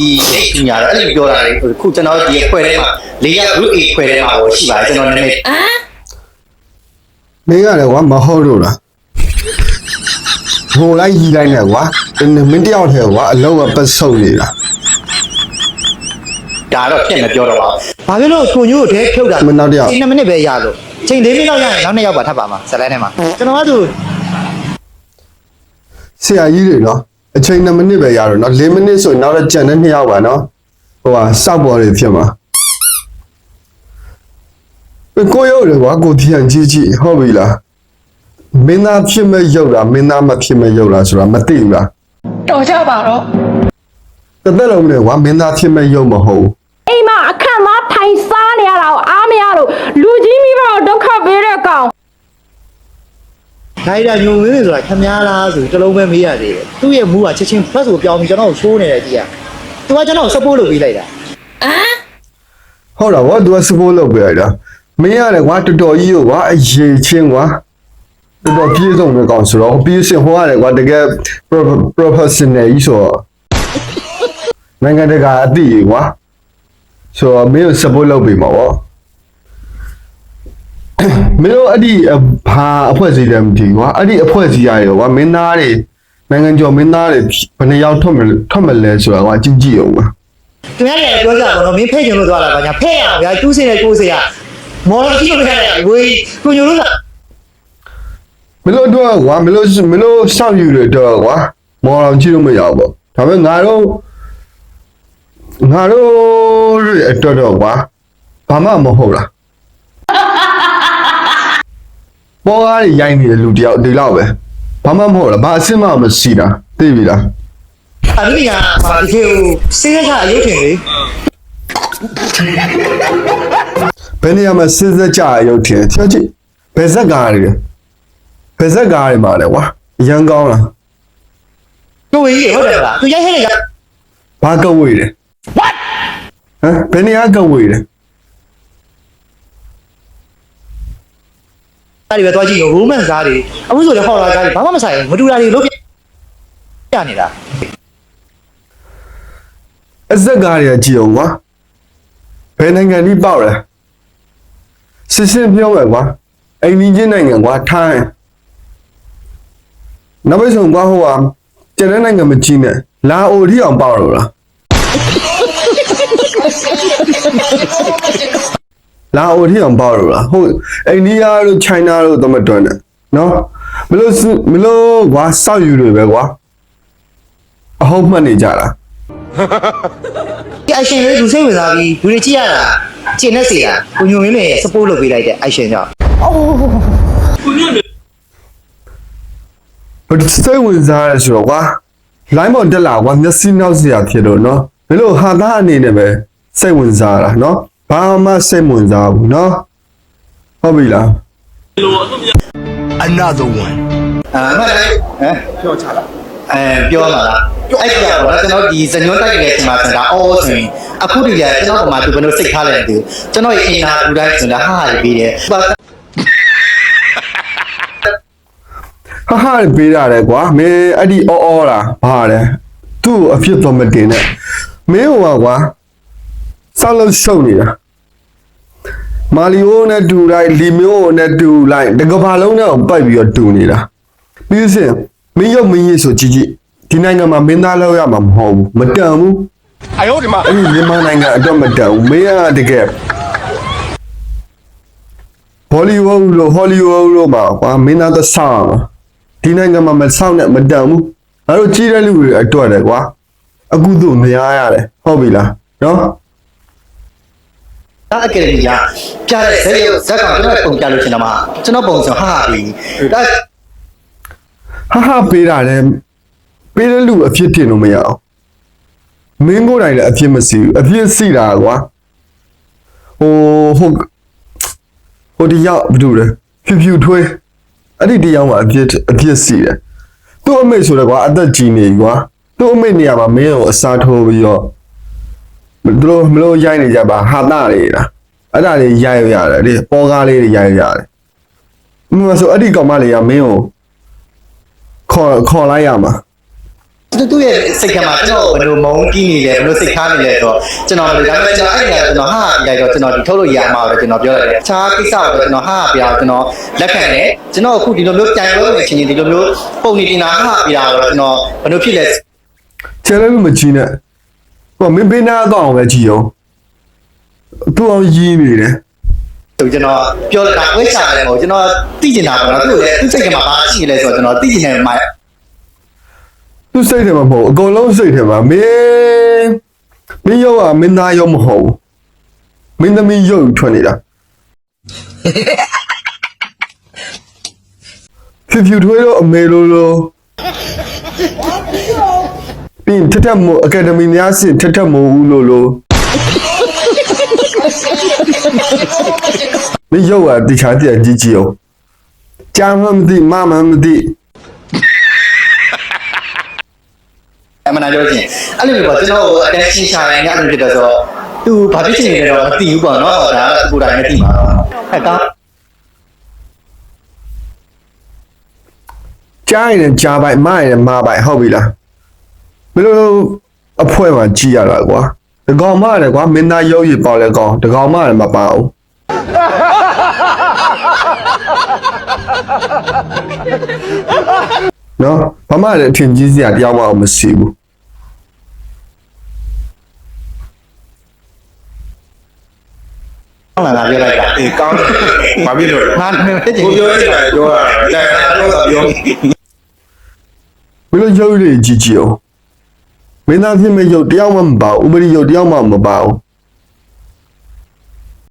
ဒီအိတ်ပညာတော့အဲ့လိုပြောတာလေခုကျွန်တော်ဒီအခွဲထဲမှာလေးရ group A ခွဲထဲမှာတော့ရှိပါတယ်ကျွန်တော်နည်းနည်းမင်းရတယ်ကွာမဟုတ်လို့လားဟိုလိုက်ကြီးလိုက်နဲ့ကွာမင်းတယောက်ထဲကွာအလုံးကပတ်ဆုပ်နေတာဒါတော့ဖြစ်မပြောတော့ပါဘူးဘာဖြစ်လို့ကိုညို့ကိုတဲဖြုတ်တာမနောက်တယောက်ချိန်2မိနစ်ပဲရလို့ချိန်4မိနစ်လောက်ရရင်နောက်2ယောက်ပါထပ်ပါမှာဇက်လိုင်းထဲမှာကျွန်တော်ကသူဆရာကြီးတွေနော် အချိန်2မိနစ်ပဲရတော့နော်4မိနစ်ဆိုရင်နောက်တော့ကြံတဲ့2ယောက်ပါနော်ဟိုဟာစောက်ပေါ်တွေဖြစ်မှာကိုရုပ်လေကွာကိုထီဟန်ကြီးကြီးဟုတ်ပြီလားမင်းသားဖြစ်မဲ့ရုပ်လားမင်းသားမဖြစ်မဲ့ရုပ်လားဆိုတာမသိဘူးလားတော်ကြပါတော့တစ်သက်လုံးနဲ့ကွာမင်းသားဖြစ်မဲ့ရုပ်မဟုတ်ဘူးအိမ်မှာအခန့်သားထိုင်စားနေရတာကိုအားမရလို့လူကြီးမိဘတော့ဒုက္ခပေးတဲ့ကောင် ခိုင်းတာညုံဝင်းဆိုတာခမားလားဆိုတလုံးပဲမေးရသေးတယ်သူ့ရဲ့မူးကချက်ချင်း press ကိုပြောင်းပြီးကျွန်တော်ကိုရှိုးနေတယ်ကြည်ရသူကကျွန်တော်ကို support လုပ်ပေးလိုက်တာဟုတ်လားကွာ तू ကစပိုးလုပ်ပေးလိုက်တာမင်းရတယ်ကွာတော်တော်ကြီးကိုကွာအရေးချင်းကွာတော်တော်ပြေးဆုံးတဲ့ကောင်ဆိုတော့ပြီးစင်ဟိုရတယ်ကွာတကယ် pro- professional ကြီးဆိုတော့နိုင်ငံတကာအသိကြီးကွာဆိုတော့မင်းကို support လုပ်ပေးမှာပေါ့ မင်းတို့အဲ့ဒီအဘာအဖွဲ့အစည်းတယ်မသိဘူးကွာအဲ့ဒီအဖွဲ့အစည်းရရောကွာမင်းသားတွေနိုင်ငံကျော်မင်းသားတွေဘယ်နှယောက်ထွက်မလဲထွက်မလဲဆိုတာကွာကြည့်ကြည့်အောင်ကွာသူများတွေကပြောကြတော့နော်မင်းဖဲ့ချင်လို့သွားတာပါညာဖဲ့ရအောင်ဗျာကျူးစင်တဲ့ကိုးစရာမော်တော်ကြီးလို့ရတယ်ဝေးကိုညိုလို့ကမလို့တော့ကွာမလို့မလို့စောင့်ယူရတော့ကွာမော်တော်ကြည့်လို့မရဘူးပေါ့ဒါပေမဲ့ငါတို့ငါတို့ရဲ့အတွက်တော့ကွာဘာမှမဟုတ်လား ပေါ်ကားကြီးရိုင်းနေတဲ့လူတယောက်ဒီလောက်ပဲဘာမှမဟုတ်လားဘာအစ်မမရှိတာသိပြီလားအမိကပါဒီကိုစေးရချအယုတ်ထင်လေဘယ်နေရာမှာစစ်စက်ကြရုပ်ထင်ချက်ကြည့်ဘယ်ဇက်ကားတွေလဲဘယ်ဇက်ကားတွေမှာလဲကွာအရန်ကောင်းလားကိုဝေးကြီးဟုတ်တယ်လားသူရိုက်ဟဲ့လေကဘာကဝေးလဲ what ဟမ်ဘယ်နေရာကဝေးလဲ ဒါတွေပဲသွားကြည့်ရော romance ကားတွေအခုဆိုလည်းဟော်လာကားတွေဘာမှမဆိုင်ဘူးမတူတာတွေလို့ပြနေတာအဇက်ကားတွေကကြည့်အောင်ကွာဘယ်နိုင်ငံကြီးပေါက်လဲစစ်စစ်ပြောမယ်ကွာအိမ်ကြီးချင်းနိုင်ငံကွာထိုင်းနောက်ပိုင်းဆုံးကွာဟိုဟာကျန်တဲ့နိုင်ငံမကြည့်နဲ့လာအိုထိအောင်ပေါက်တော့လား လာအိုထိအောင်ပေါက်တော့လားဟုတ်အိန္ဒိယတို့ချိုင်းနာတို့တော့မတွန်းနဲ့နော်မလို့စမလို့ကွာစောက်ယူတွေပဲကွာအဟုတ်မှတ်နေကြတာဒီ action လေးလူစိတ်ဝင်စားပြီးလူတွေကြည့်ရတာကျင်နေစေတာကိုညိုရင်းလေ support လုပ်ပေးလိုက်တဲ့ action ကြောင့်ဘယ်စိတ်ဝင်စားရဆိုတော့ကွာ line ပေါ်တက်လာကွာမျက်စိနောက်စရာဖြစ်တော့နော်ဘယ်လိုဟာသားအနေနဲ့ပဲစိတ်ဝင်စားတာနော် ဘာမှစိတ်ဝင်စားဘူးနော်ဟုတ်ပြီလား Another one. အာမှတ်လိုက်ဟမ်ပြောချတာအဲပြောလာလားအဲ့ပြတော့ကျွန်တော်ဒီဇညွန်းတိုက်နေတဲ့ချိန်မှာဆိုတာအော်ဆိုရင်အခုတည်းကကျွန်တော်ကမှသူဘယ်လိုစိတ်ထားလဲမသိဘူးကျွန်တော်ရဲ့အင်နာဘူတိုင်းဆိုတာဟာဟာပြီးတယ်ဘာဟာဟာပေးရတယ်ကွာမင်းအဲ့ဒီအော်အော်လားဘာလဲသူ့ကိုအဖြစ်တော့မတင်နဲ့မင်းဟိုကကွာစောက်လို့ရှုပ်နေတာ မာလီယိုနဲ့တူလိုက်လီမျိုးနဲ့တူလိုက်တကဘာလုံးနဲ့ပိုက်ပြီးတော့တူနေတာပြီးစဉ်မင်းရုပ်မင်းရည်ဆိုကြည့်ကြည့်ဒီနိုင်ငံမှာမင်းသားလောက်ရမှာမဟုတ်ဘူးမတန်ဘူးအယောဒီမှာအဲ့ဒီမြန်မာနိုင်ငံအတွက်မတန်ဘူးမင်းကတကယ်ဘောလီဝုဒ်လို့ဟောလီဝုဒ်လို့မှာကွာမင်းသားသဆောင်ဒီနိုင်ငံမှာမဆောင်နဲ့မတန်ဘူးငါတို့ကြီးတဲ့လူတွေအတွက်တယ်ကွာအခုတို့မရရတယ်ဟုတ်ပြီလားနော် ဒါအကယ်ဒမီကပြတဲ့ဇက်ရုပ်ဇက်ကောင်ကျွန်တော်ပုံပြလို့ရှင်တော့မှကျွန်တော်ပုံဆိုဟာဟာပြီးဒါဟာဟာပေးတာလဲပေးတဲ့လူအဖြစ်တင်လို့မရအောင်မင်းကိုယ်တိုင်လည်းအဖြစ်မစီဘူးအဖြစ်စီတာကွာဟိုဟိုဟိုဒီရောက်ဘာလို့လဲဖြူဖြူထွေးအဲ့ဒီတရားမှာအဖြစ်အဖြစ်စီတယ်သူ့အမေဆိုတော့ကွာအသက်ကြီးနေကွာသူ့အမေနေရာမှာမင်းကိုအစားထိုးပြီးတော့ သူတို့မလို့ရိုက်နေကြပါဟာတာတွေလားအဲ့ဒါတွေရိုက်ရတယ်ဒီပေါ်ကားလေးတွေရိုက်ရတယ်မဆိုအဲ့ဒီကောင်မလေးကမင်းကိုခေါ်ခေါ်လိုက်ရမှာသူသူ့ရဲ့စိတ်ထဲမှာကျွန်တော်ဘယ်လိုမုန်းတီးနေလဲဘယ်လိုစိတ်ထားနေလဲဆိုတော့ကျွန်တော်ဒါပေမဲ့ကျွန်တော်အဲ့ဒီကကျွန်တော်ဟာဒီလိုက်တော့ကျွန်တော်ဒီထုတ်လို့ရမှာတော့ကျွန်တော်ပြောရတယ်အခြားကိစ္စတော့ကျွန်တော်ဟာပြအောင်ကျွန်တော်လက်ခံတယ်ကျွန်တော်အခုဒီလိုမျိုးကြံလို့နေချင်းချင်းဒီလိုမျိုးပုံနေတင်တာဟာပြတော့ကျွန်တော်ဘယ်လိုဖြစ်လဲချဲလည်းမကြည့်နဲ့ ဟိုမင်းပေးနာတော့အောင်ပဲကြည့်အောင်သူ့အောင်ရင်းနေတယ်ဆိုကျွန်တော်ပြောတာဝိချာတယ်ပေါ့ကျွန်တော်သိကျင်တာပေါ့နော်သူ့ရဲ့သူ့စိတ်ထဲမှာဘာရှိလဲဆိုတော့ကျွန်တော်သိကျင်တယ်မှာသူစိတ်ထဲမှာမဟုတ်အကုန်လုံးစိတ်ထဲမှာမင်းမင်းရောကမင်းသားရောမဟုတ်ဘူးမင်းသမီးရုပ်ထွက်နေတာဖြူဖြူထွေးတော့အမေလိုလို ပြင်ထက်ထက်မို့အကယ်ဒမီများစစ်ထက်ထက်မို့ဦးလိုလိုမင်းရုပ်ကတခြားတည်းကြီးကြီးအောင်ကြာမှမသိမမှမသိအမှန်တမ်းပြောချင်းအဲ့လိုမျိုးပေါ့ကျွန်တော်အတန်းရှင်းရှာရင်အဲ့လိုဖြစ်တော့ဆိုတော့သူဘာဖြစ်ချင်နေလဲတော့မသိဘူးပေါ့နော်ဒါကကိုယ်တိုင်မသိမှာတော့ဟဲ့ကောင်းကြားရင်ကြားပိုက်မရင်မပိုက်ဟုတ်ပြီလား ဘယ်လိုအဖွဲမှာကြည်ရတာကွာတကောင်မရတယ်ကွာမင်းသားရုပ်ရည်ပေါက်လဲကောင်းတကောင်မရတယ်မပါဘူးနော်ဘာမှလည်းအထင်ကြီးစရာတရားမှမရှိဘူးလာလာပြောလိုက်တာအေးကောင်းတယ်။ဘာဖြစ်လို့လဲငါလည်းဖြစ်ချင်။ကိုပြောချင်တာပြောတာ။လက်ပြောတာပြောဘယ်လိုရုပ်ရည်ကြည်ကြည်အောင် မင်းသားဖြစ်မဲ့ရုပ်တရားမှမပါဘူးဥပဒေရုပ်တရားမှမပါဘူး